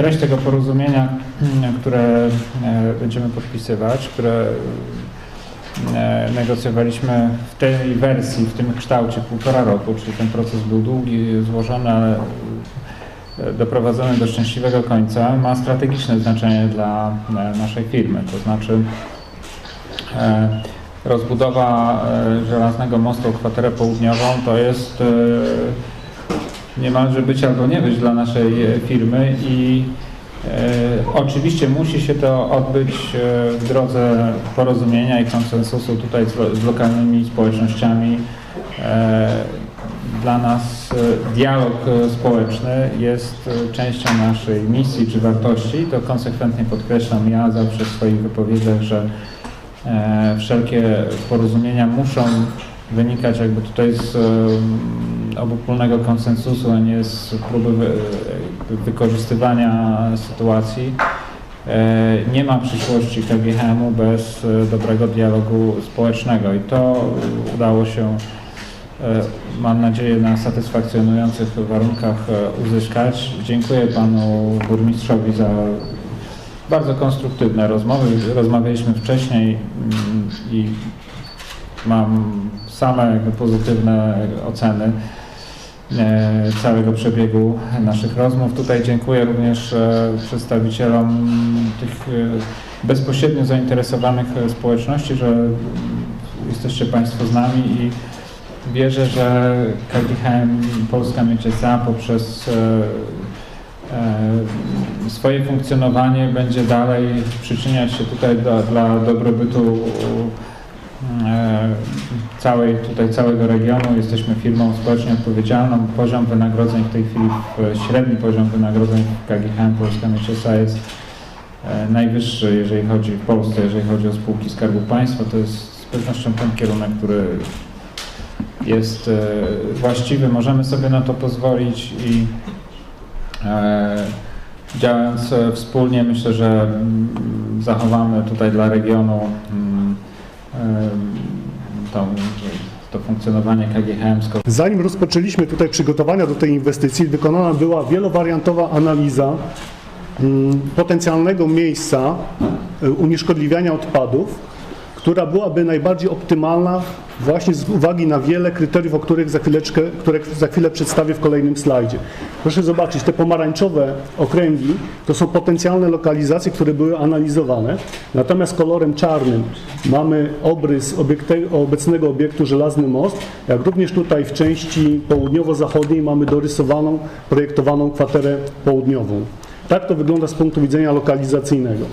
treść tego porozumienia, mm, które e, będziemy podpisywać, które e, negocjowaliśmy w tej wersji, w tym kształcie półtora roku, czyli ten proces był długi, złożony, e, doprowadzony do szczęśliwego końca, ma strategiczne znaczenie dla naszej firmy. To znaczy rozbudowa żelaznego mostu o kwaterę południową to jest niemalże być albo nie być dla naszej e, firmy i e, oczywiście musi się to odbyć e, w drodze porozumienia i konsensusu tutaj z, z lokalnymi społecznościami. E, Dla nas e, dialog społeczny jest częścią naszej misji czy wartości. To konsekwentnie podkreślam ja zawsze w swoich wypowiedziach, że wszelkie porozumienia muszą wynikać jakby tutaj z obopólnego konsensusu, a nie z próby wykorzystywania sytuacji. E, Nie ma przyszłości KGHM-u bez e, dobrego dialogu społecznego i to udało się, e, mam nadzieję, na satysfakcjonujących warunkach uzyskać. Dziękuję panu burmistrzowi za bardzo konstruktywne rozmowy. Rozmawialiśmy wcześniej mm, i mam same pozytywne oceny całego przebiegu naszych rozmów. Tutaj dziękuję również e, przedstawicielom tych e, bezpośrednio zainteresowanych e, społeczności, że jesteście Państwo z nami i wierzę, że KGHM Polska Mieczesa poprzez e, e, swoje funkcjonowanie będzie dalej przyczyniać się tutaj do, dla dobrobytu e, całej, tutaj całego regionu. Jesteśmy firmą społecznie odpowiedzialną. Poziom wynagrodzeń w tej chwili, średni poziom wynagrodzeń w KGHM Polska Mieczesa jest e, najwyższy, jeżeli chodzi w Polsce, jeżeli chodzi o spółki Skarbu Państwa. To jest z pewnością ten kierunek, który jest e, właściwy. Możemy sobie na to pozwolić i e, działając e, wspólnie myślę, że mm, zachowamy tutaj dla regionu mm, tą, to funkcjonowanie KGHM Zanim rozpoczęliśmy tutaj przygotowania do tej inwestycji, wykonana była wielowariantowa analiza mm, potencjalnego miejsca y, unieszkodliwiania odpadów, która byłaby najbardziej optymalna właśnie z uwagi na wiele kryteriów, o których za chwileczkę, które za chwilę przedstawię w kolejnym slajdzie. Proszę zobaczyć, te pomarańczowe okręgi to są potencjalne lokalizacje, które były analizowane. Natomiast kolorem czarnym mamy obrys obecnego obiektu Żelazny Most, jak również tutaj w części południowo-zachodniej mamy dorysowaną, projektowaną kwaterę południową. Tak to wygląda z punktu widzenia lokalizacyjnego.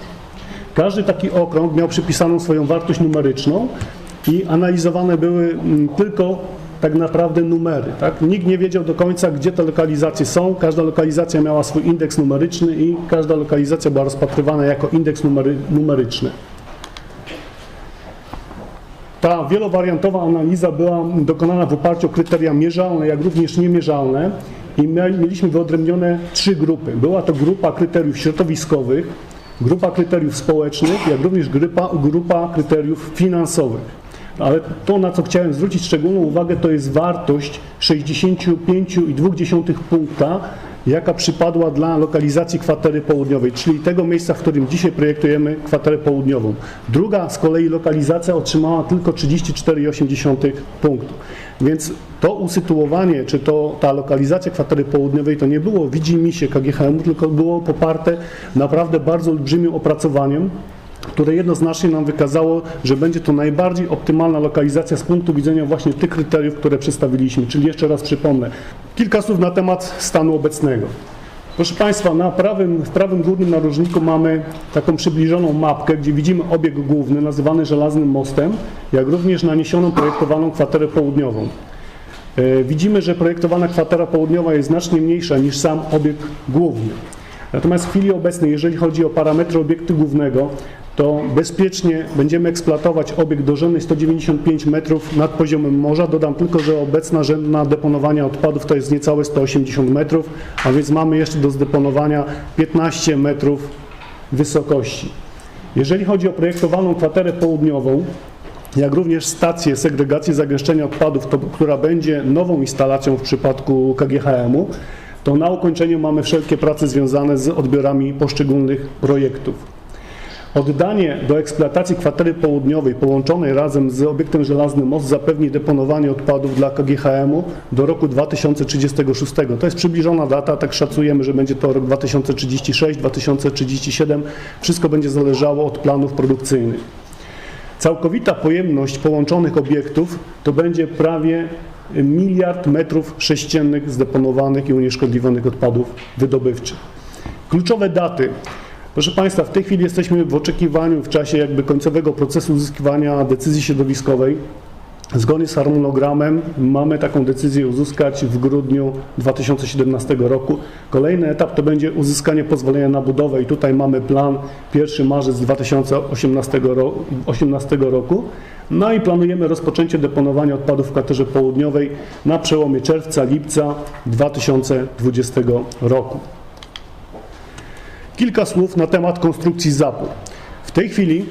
Każdy taki okrąg miał przypisaną swoją wartość numeryczną i analizowane były mm, tylko tak naprawdę numery. Tak? Nikt nie wiedział do końca, gdzie te lokalizacje są. Każda lokalizacja miała swój indeks numeryczny i każda lokalizacja była rozpatrywana jako indeks numery, numeryczny. Ta wielowariantowa analiza była dokonana w oparciu o kryteria mierzalne, jak również niemierzalne i my mieliśmy wyodrębnione trzy grupy. Była to grupa kryteriów środowiskowych, grupa kryteriów społecznych, jak również grupa, grupa kryteriów finansowych. Ale to, na co chciałem zwrócić szczególną uwagę, to jest wartość 65,2 punkta, jaka przypadła dla lokalizacji kwatery południowej, czyli tego miejsca, w którym dzisiaj projektujemy kwaterę południową. Druga z kolei lokalizacja otrzymała tylko 34,8 punktu. Więc to usytuowanie, czy to ta lokalizacja kwatery południowej to nie było widzimisię KGHM, tylko było poparte naprawdę bardzo olbrzymim opracowaniem, które jednoznacznie nam wykazało, że będzie to najbardziej optymalna lokalizacja z punktu widzenia właśnie tych kryteriów, które przedstawiliśmy. Czyli jeszcze raz przypomnę, kilka słów na temat stanu obecnego. Proszę Państwa, na prawym, w prawym górnym narożniku mamy taką przybliżoną mapkę, gdzie widzimy obieg główny nazywany Żelaznym Mostem, jak również naniesioną projektowaną kwaterę południową. E, Widzimy, że projektowana kwatera południowa jest znacznie mniejsza niż sam obieg główny. Natomiast w chwili obecnej, jeżeli chodzi o parametry obiektu głównego, to bezpiecznie będziemy eksploatować obiekt dorzędny 195 metrów nad poziomem morza. Dodam tylko, że obecna rzędna deponowania odpadów to jest niecałe 180 metrów, a więc mamy jeszcze do zdeponowania 15 metrów wysokości. Jeżeli chodzi o projektowaną kwaterę południową, jak również stację segregacji zagęszczenia odpadów, to, która będzie nową instalacją w przypadku KGHM-u, to na ukończeniu mamy wszelkie prace związane z odbiorami poszczególnych projektów. Oddanie do eksploatacji kwatery południowej połączonej razem z obiektem Żelazny Most zapewni deponowanie odpadów dla KGHM-u do roku 2036. To jest przybliżona data, tak szacujemy, że będzie to rok 2036, 2037. Wszystko będzie zależało od planów produkcyjnych. Całkowita pojemność połączonych obiektów to będzie prawie miliard metrów sześciennych zdeponowanych i unieszkodliwionych odpadów wydobywczych. Kluczowe daty. Proszę Państwa, w tej chwili jesteśmy w oczekiwaniu w czasie jakby końcowego procesu uzyskiwania decyzji środowiskowej. Zgodnie z harmonogramem mamy taką decyzję uzyskać w grudniu 2017 roku. Kolejny etap to będzie uzyskanie pozwolenia na budowę i tutaj mamy plan 1 marzec 2018 ro- 18 roku. No i planujemy rozpoczęcie deponowania odpadów w kwaterze południowej na przełomie czerwca-lipca 2020 roku. Kilka słów na temat konstrukcji zapór. W tej chwili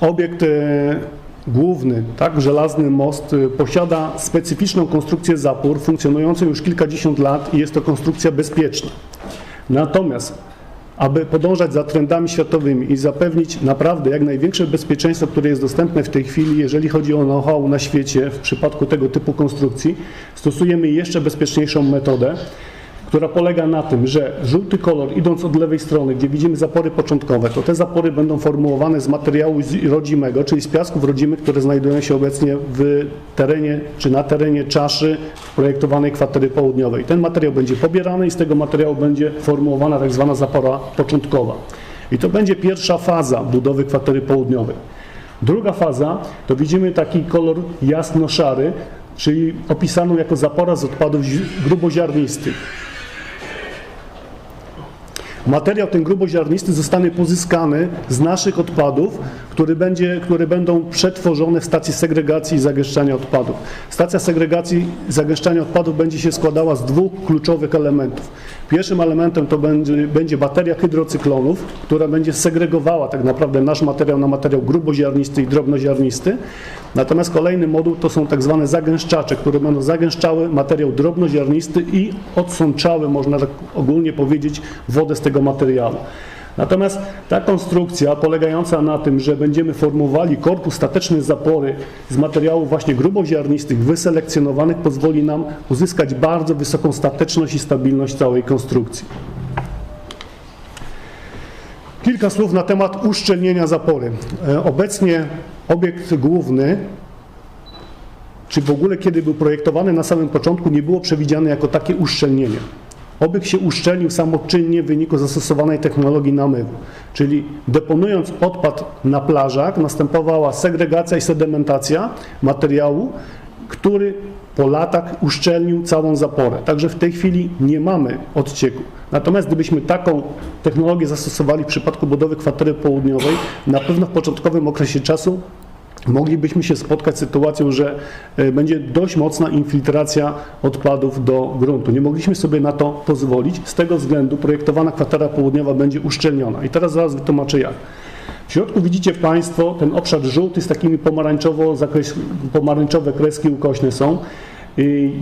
obiekt e, główny, tak, żelazny most, e, posiada specyficzną konstrukcję zapór, funkcjonującą już kilkadziesiąt lat i jest to konstrukcja bezpieczna. Natomiast, aby podążać za trendami światowymi i zapewnić naprawdę jak największe bezpieczeństwo, które jest dostępne w tej chwili, jeżeli chodzi o know-how na świecie w przypadku tego typu konstrukcji, stosujemy jeszcze bezpieczniejszą metodę, która polega na tym, że żółty kolor, idąc od lewej strony, gdzie widzimy zapory początkowe, to te zapory będą formułowane z materiału rodzimego, czyli z piasków rodzimych, które znajdują się obecnie w terenie, czy na terenie czaszy projektowanej kwatery południowej. Ten materiał będzie pobierany i z tego materiału będzie formułowana tak zwana zapora początkowa. I to będzie pierwsza faza budowy kwatery południowej. Druga faza to widzimy taki kolor jasno-szary, czyli opisaną jako zapora z odpadów zi- gruboziarnistych. Materiał ten gruboziarnisty zostanie pozyskany z naszych odpadów, które, będzie, które będą przetworzone w stacji segregacji i zagęszczania odpadów. Stacja segregacji i zagęszczania odpadów będzie się składała z dwóch kluczowych elementów. Pierwszym elementem to będzie, będzie bateria hydrocyklonów, która będzie segregowała tak naprawdę nasz materiał na materiał gruboziarnisty i drobnoziarnisty. Natomiast kolejny moduł to są tak zwane zagęszczacze, które będą zagęszczały materiał drobnoziarnisty i odsączały, można tak ogólnie powiedzieć, wodę z tego materiału. Natomiast ta konstrukcja polegająca na tym, że będziemy formowali korpus stateczny zapory z materiałów właśnie gruboziarnistych, wyselekcjonowanych, pozwoli nam uzyskać bardzo wysoką stateczność i stabilność całej konstrukcji. Kilka słów na temat uszczelnienia zapory. E, Obecnie obiekt główny, czy w ogóle kiedy był projektowany na samym początku, nie było przewidziane jako takie uszczelnienie. Obiekt się uszczelnił samoczynnie w wyniku zastosowanej technologii namywu, czyli deponując odpad na plażach, następowała segregacja i sedimentacja materiału, który po latach uszczelnił całą zaporę. Także w tej chwili nie mamy odcieku. Natomiast gdybyśmy taką technologię zastosowali w przypadku budowy kwatery południowej, na pewno w początkowym okresie czasu moglibyśmy się spotkać z sytuacją, że e, będzie dość mocna infiltracja odpadów do gruntu. Nie mogliśmy sobie na to pozwolić. Z tego względu projektowana kwatera południowa będzie uszczelniona. I teraz zaraz wytłumaczę jak. W środku widzicie Państwo ten obszar żółty z takimi pomarańczowo zakres, pomarańczowe kreski ukośne są.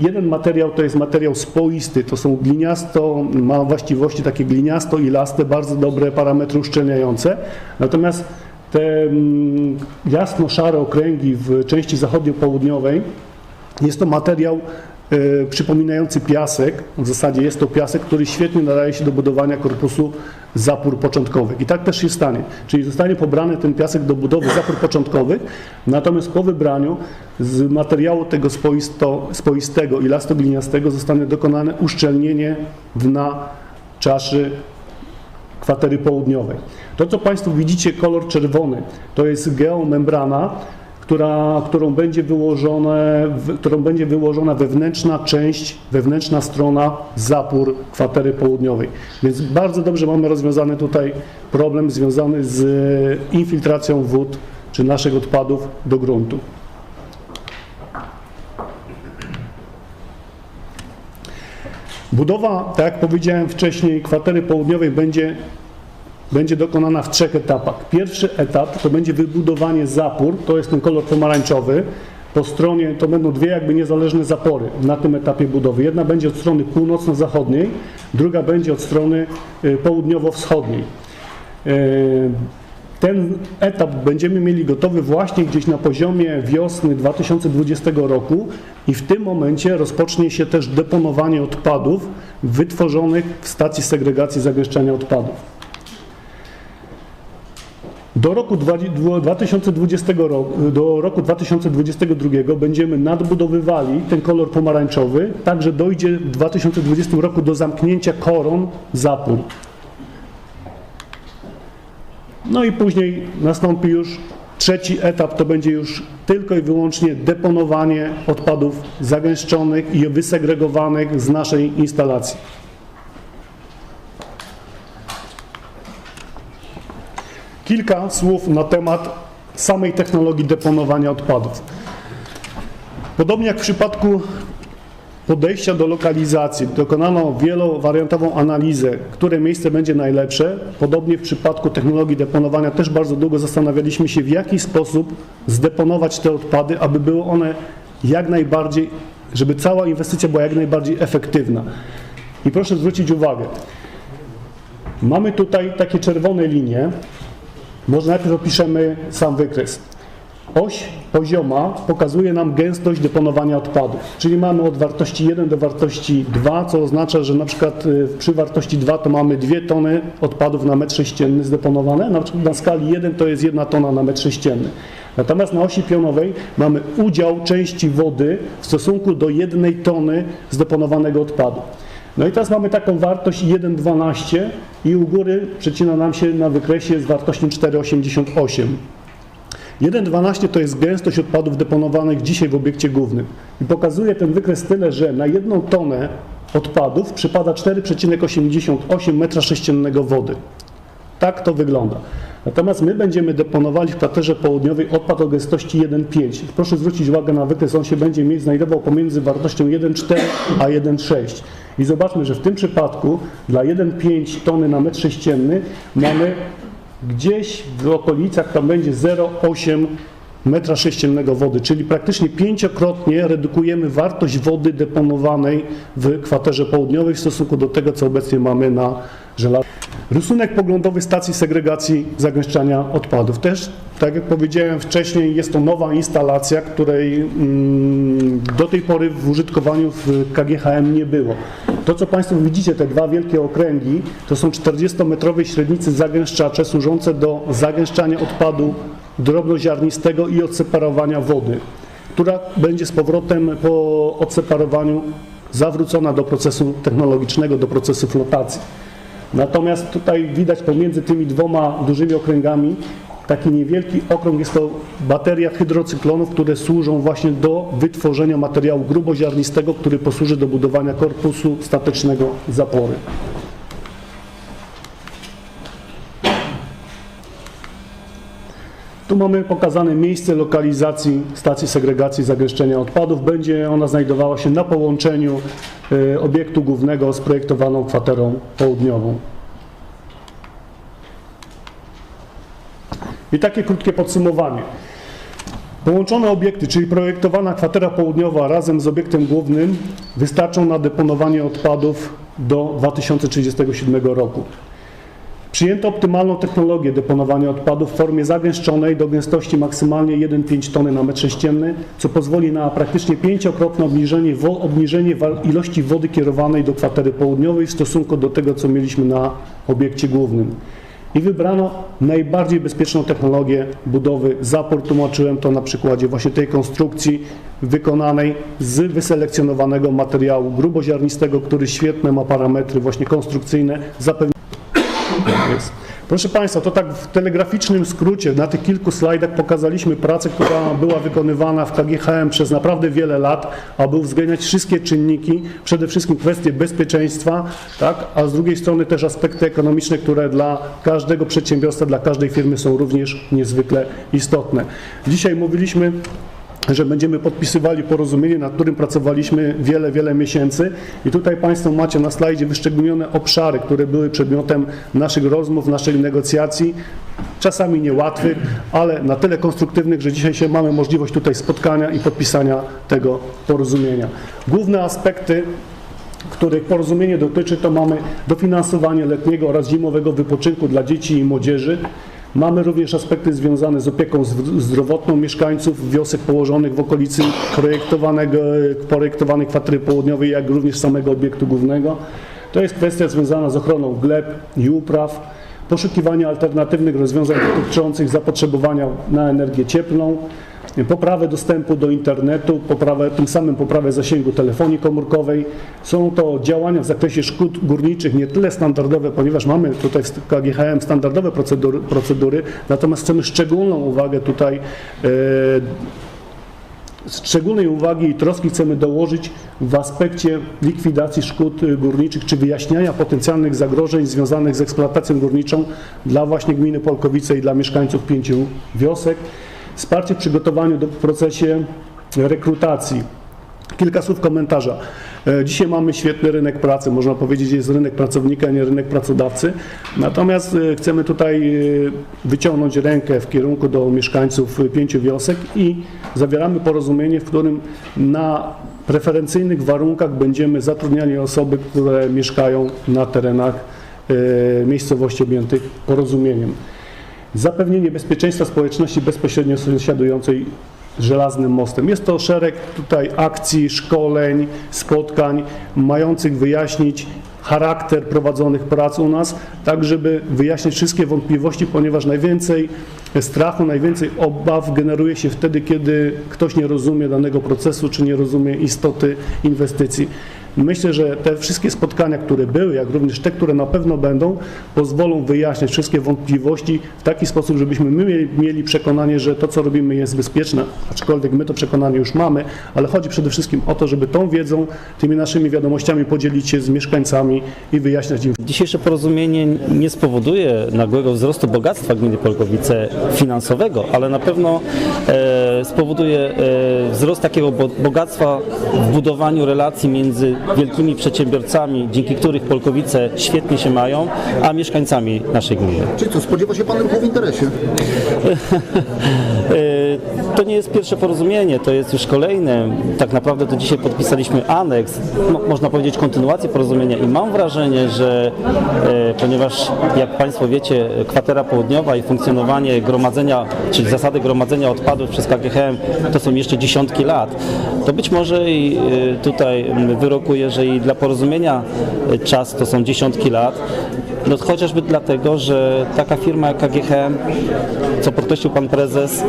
Jeden materiał to jest materiał spoisty, to są gliniasto, ma właściwości takie gliniasto-ilaste, bardzo dobre parametry uszczelniające. Natomiast te mm, jasno-szare okręgi w części zachodnio-południowej jest to materiał e, przypominający piasek. W zasadzie jest to piasek, który świetnie nadaje się do budowania korpusu zapór początkowych. I tak też się stanie. Czyli zostanie pobrany ten piasek do budowy zapór początkowych, natomiast po wybraniu z materiału tego spoisto, spoistego i lastogliniastego zostanie dokonane uszczelnienie dna czaszy kwatery południowej. To, co Państwo widzicie, kolor czerwony, to jest geomembrana, która, którą, będzie wyłożone, którą będzie wyłożona wewnętrzna część, wewnętrzna strona zapór kwatery południowej. Więc bardzo dobrze mamy rozwiązany tutaj problem związany z infiltracją wód czy naszych odpadów do gruntu. Budowa, tak jak powiedziałem wcześniej, kwatery południowej będzie będzie dokonana w trzech etapach. Pierwszy etap to będzie wybudowanie zapór, to jest ten kolor pomarańczowy. po stronie, to będą dwie jakby niezależne zapory na tym etapie budowy. Jedna będzie od strony północno-zachodniej, druga będzie od strony y, południowo-wschodniej. Ten etap będziemy mieli gotowy właśnie gdzieś na poziomie wiosny 2020 roku i w tym momencie rozpocznie się też deponowanie odpadów wytworzonych w stacji segregacji zagęszczania odpadów. Do roku dwa- dwu- 2020 roku, do roku 2022 będziemy nadbudowywali ten kolor pomarańczowy, tak że dojdzie w 2020 roku do zamknięcia koron zapór. No i później nastąpi już trzeci etap, to będzie już tylko i wyłącznie deponowanie odpadów zagęszczonych i wysegregowanych z naszej instalacji. Kilka słów na temat samej technologii deponowania odpadów. Podobnie jak w przypadku podejścia do lokalizacji, dokonano wielowariantową analizę, które miejsce będzie najlepsze. Podobnie w przypadku technologii deponowania też bardzo długo zastanawialiśmy się, w jaki sposób zdeponować te odpady, aby były one jak najbardziej, żeby cała inwestycja była jak najbardziej efektywna. I proszę zwrócić uwagę, mamy tutaj takie czerwone linie, może najpierw opiszemy sam wykres. Oś pozioma pokazuje nam gęstość deponowania odpadów, czyli mamy od wartości 1 do wartości 2, co oznacza, że na przykład y, przy wartości 2 to mamy 2 tony odpadów na metr sześcienny zdeponowane, na na skali 1 to jest 1 tona na metr sześcienny. Natomiast na osi pionowej mamy udział części wody w stosunku do 1 tony zdeponowanego odpadu. No i teraz mamy taką wartość 1,12 i u góry przecina nam się na wykresie z wartością 4,88. 1,12 to jest gęstość odpadów deponowanych dzisiaj w obiekcie głównym. I pokazuje ten wykres tyle, że na jedną tonę odpadów przypada 4,88 m3 wody. Tak to wygląda. Natomiast my będziemy deponowali w kraterze południowej odpad o gęstości 1,5. Proszę zwrócić uwagę na wykres, on się będzie mieć znajdował pomiędzy wartością 1,4 a 1,6. I zobaczmy, że w tym przypadku dla 1,5 tony na metr sześcienny mamy gdzieś w okolicach tam będzie 0,8 metra sześciennego wody, czyli praktycznie pięciokrotnie redukujemy wartość wody deponowanej w kwaterze południowej w stosunku do tego, co obecnie mamy na żelazie. Rysunek poglądowy stacji segregacji zagęszczania odpadów. Też, tak jak powiedziałem wcześniej, jest to nowa instalacja, której mm, do tej pory w użytkowaniu w KGHM nie było. To, co Państwo widzicie, te dwa wielkie okręgi, to są 40-metrowe średnicy zagęszczacze służące do zagęszczania odpadu drobnoziarnistego i odseparowania wody, która będzie z powrotem po odseparowaniu zawrócona do procesu technologicznego, do procesu flotacji. Natomiast tutaj widać pomiędzy tymi dwoma dużymi okręgami taki niewielki okrąg, jest to bateria hydrocyklonów, które służą właśnie do wytworzenia materiału gruboziarnistego, który posłuży do budowania korpusu statecznego zapory. Tu mamy pokazane miejsce lokalizacji stacji segregacji zagęszczenia odpadów. Będzie ona znajdowała się na połączeniu y, obiektu głównego z projektowaną kwaterą południową. I takie krótkie podsumowanie. Połączone obiekty, czyli projektowana kwatera południowa razem z obiektem głównym wystarczą na deponowanie odpadów do 2037 roku. Przyjęto optymalną technologię deponowania odpadów w formie zagęszczonej do gęstości maksymalnie 1,5 tony na metr sześcienny, co pozwoli na praktycznie pięciokrotne obniżenie, wo, obniżenie ilości wody kierowanej do kwatery południowej w stosunku do tego, co mieliśmy na obiekcie głównym. I wybrano najbardziej bezpieczną technologię budowy zapór. Tłumaczyłem to na przykładzie właśnie tej konstrukcji wykonanej z wyselekcjonowanego materiału gruboziarnistego, który świetne ma parametry właśnie konstrukcyjne, zapewnia jest. Proszę Państwa, to tak w telegraficznym skrócie, na tych kilku slajdach pokazaliśmy pracę, która była wykonywana w KGHM przez naprawdę wiele lat, aby uwzględniać wszystkie czynniki, przede wszystkim kwestie bezpieczeństwa, tak, a z drugiej strony też aspekty ekonomiczne, które dla każdego przedsiębiorstwa, dla każdej firmy są również niezwykle istotne. Dzisiaj mówiliśmy że będziemy podpisywali porozumienie, nad którym pracowaliśmy wiele, wiele miesięcy. I tutaj Państwo macie na slajdzie wyszczególnione obszary, które były przedmiotem naszych rozmów, naszych negocjacji, czasami niełatwych, ale na tyle konstruktywnych, że dzisiaj się mamy możliwość tutaj spotkania i podpisania tego porozumienia. Główne aspekty których porozumienie dotyczy, to mamy dofinansowanie letniego oraz zimowego wypoczynku dla dzieci i młodzieży. Mamy również aspekty związane z opieką zdrowotną mieszkańców wiosek położonych w okolicy projektowanego, projektowanej kwatery południowej, jak również samego obiektu głównego. To jest kwestia związana z ochroną gleb i upraw, poszukiwania alternatywnych rozwiązań dotyczących zapotrzebowania na energię cieplną, poprawę dostępu do internetu, poprawę, tym samym poprawę zasięgu telefonii komórkowej. Są to działania w zakresie szkód górniczych nie tyle standardowe, ponieważ mamy tutaj w KGHM standardowe procedury, procedury natomiast chcemy szczególną uwagę tutaj e, Szczególnej uwagi i troski chcemy dołożyć w aspekcie likwidacji szkód górniczych czy wyjaśniania potencjalnych zagrożeń związanych z eksploatacją górniczą dla właśnie gminy Polkowice i dla mieszkańców pięciu wiosek. Wsparcie w przygotowaniu do w procesie rekrutacji. Kilka słów komentarza. E, Dzisiaj mamy świetny rynek pracy, można powiedzieć, jest rynek pracownika, nie rynek pracodawcy. Natomiast e, chcemy tutaj e, wyciągnąć rękę w kierunku do mieszkańców pięciu wiosek i zawieramy porozumienie, w którym na preferencyjnych warunkach będziemy zatrudniali osoby, które mieszkają na terenach miejscowości objętych porozumieniem. Zapewnienie bezpieczeństwa społeczności bezpośrednio sąsiadującej Żelaznym Mostem. Jest to szereg tutaj akcji, szkoleń, spotkań mających wyjaśnić charakter prowadzonych prac u nas, tak żeby wyjaśnić wszystkie wątpliwości, ponieważ najwięcej strachu, najwięcej obaw generuje się wtedy, kiedy ktoś nie rozumie danego procesu, czy nie rozumie istoty inwestycji. Myślę, że te wszystkie spotkania, które były, jak również te, które na pewno będą, pozwolą wyjaśnić wszystkie wątpliwości w taki sposób, żebyśmy my mieli, przekonanie, że to, co robimy jest bezpieczne, aczkolwiek my to przekonanie już mamy, ale chodzi przede wszystkim o to, żeby tą wiedzą, tymi naszymi wiadomościami podzielić się z mieszkańcami i wyjaśniać im Dzisiejsze porozumienie nie spowoduje nagłego wzrostu bogactwa gminy Polkowice finansowego, ale na pewno e, spowoduje e, wzrost takiego bo, bogactwa w budowaniu relacji między wielkimi przedsiębiorcami, dzięki których Polkowice świetnie się mają, a mieszkańcami naszej gminy. Czyli co, spodziewa się Pan ruchu w interesie? To nie jest pierwsze porozumienie, to jest już kolejne. Tak naprawdę to dzisiaj podpisaliśmy aneks, mo- można powiedzieć kontynuację porozumienia i mam wrażenie, że e, ponieważ jak Państwo wiecie, kwatera południowa i funkcjonowanie gromadzenia, czyli zasady gromadzenia odpadów przez KGHM to są jeszcze dziesiątki lat, to być może i e, tutaj m, wyrokuję, że i dla porozumienia e, czas to są dziesiątki lat. No chociażby dlatego, że taka firma jak KGHM, co podkreślił pan prezes,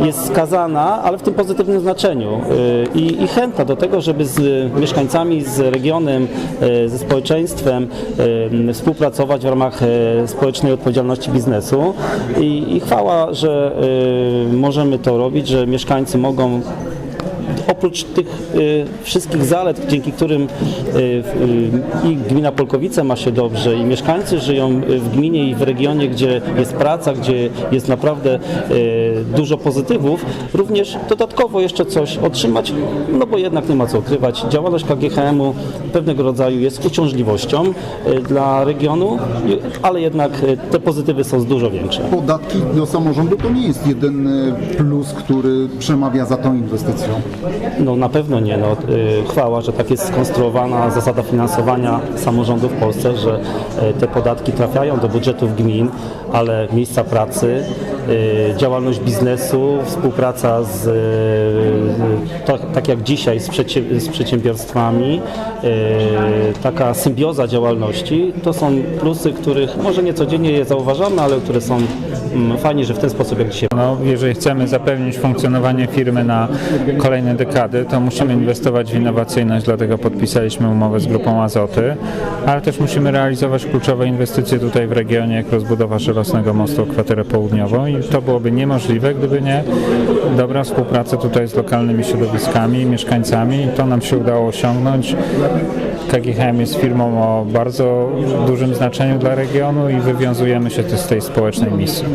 e, jest skazana, ale w tym pozytywnym znaczeniu. E, i, i chętna do tego, żeby z mieszkańcami, z regionem, e, ze społeczeństwem współpracować w ramach społecznej odpowiedzialności biznesu. I, i chwała, że możemy to robić, że mieszkańcy mogą oprócz tych y, wszystkich zalet, dzięki którym y, y, i gmina Polkowice ma się dobrze i mieszkańcy żyją w gminie i w regionie, gdzie jest praca, gdzie jest naprawdę dużo pozytywów, również dodatkowo jeszcze coś otrzymać, no bo jednak nie ma co ukrywać. Działalność KGHM-u pewnego rodzaju jest uciążliwością dla regionu, ale jednak te pozytywy są dużo większe. Podatki do samorządu to nie jest jedyny plus, który przemawia za tą inwestycją. No na pewno nie. No, y, chwała, że tak jest skonstruowana zasada finansowania samorządu w Polsce, że y, te podatki trafiają do budżetów gmin, ale miejsca pracy, y, działalność biznesu, współpraca z, tak, tak jak dzisiaj z, przedsię- z przedsiębiorstwami, taka symbioza działalności, to są plusy, których może nie codziennie je zauważamy, ale które są mm, fajnie, że w ten sposób jak dzisiaj No, jeżeli chcemy zapewnić funkcjonowanie firmy na kolejne dekady, to musimy inwestować w innowacyjność, dlatego podpisaliśmy umowę z grupą Azoty, ale też musimy realizować kluczowe inwestycje tutaj w regionie, jak rozbudowa Żelaznego Mostu o kwaterę południową i to byłoby niemożliwe, gdyby nie dobra współpraca tutaj z lokalnymi środowiskami, mieszkańcami i to nam się udało osiągnąć. KGHM jest firmą o bardzo dużym znaczeniu dla regionu i wywiązujemy się z tej społecznej misji.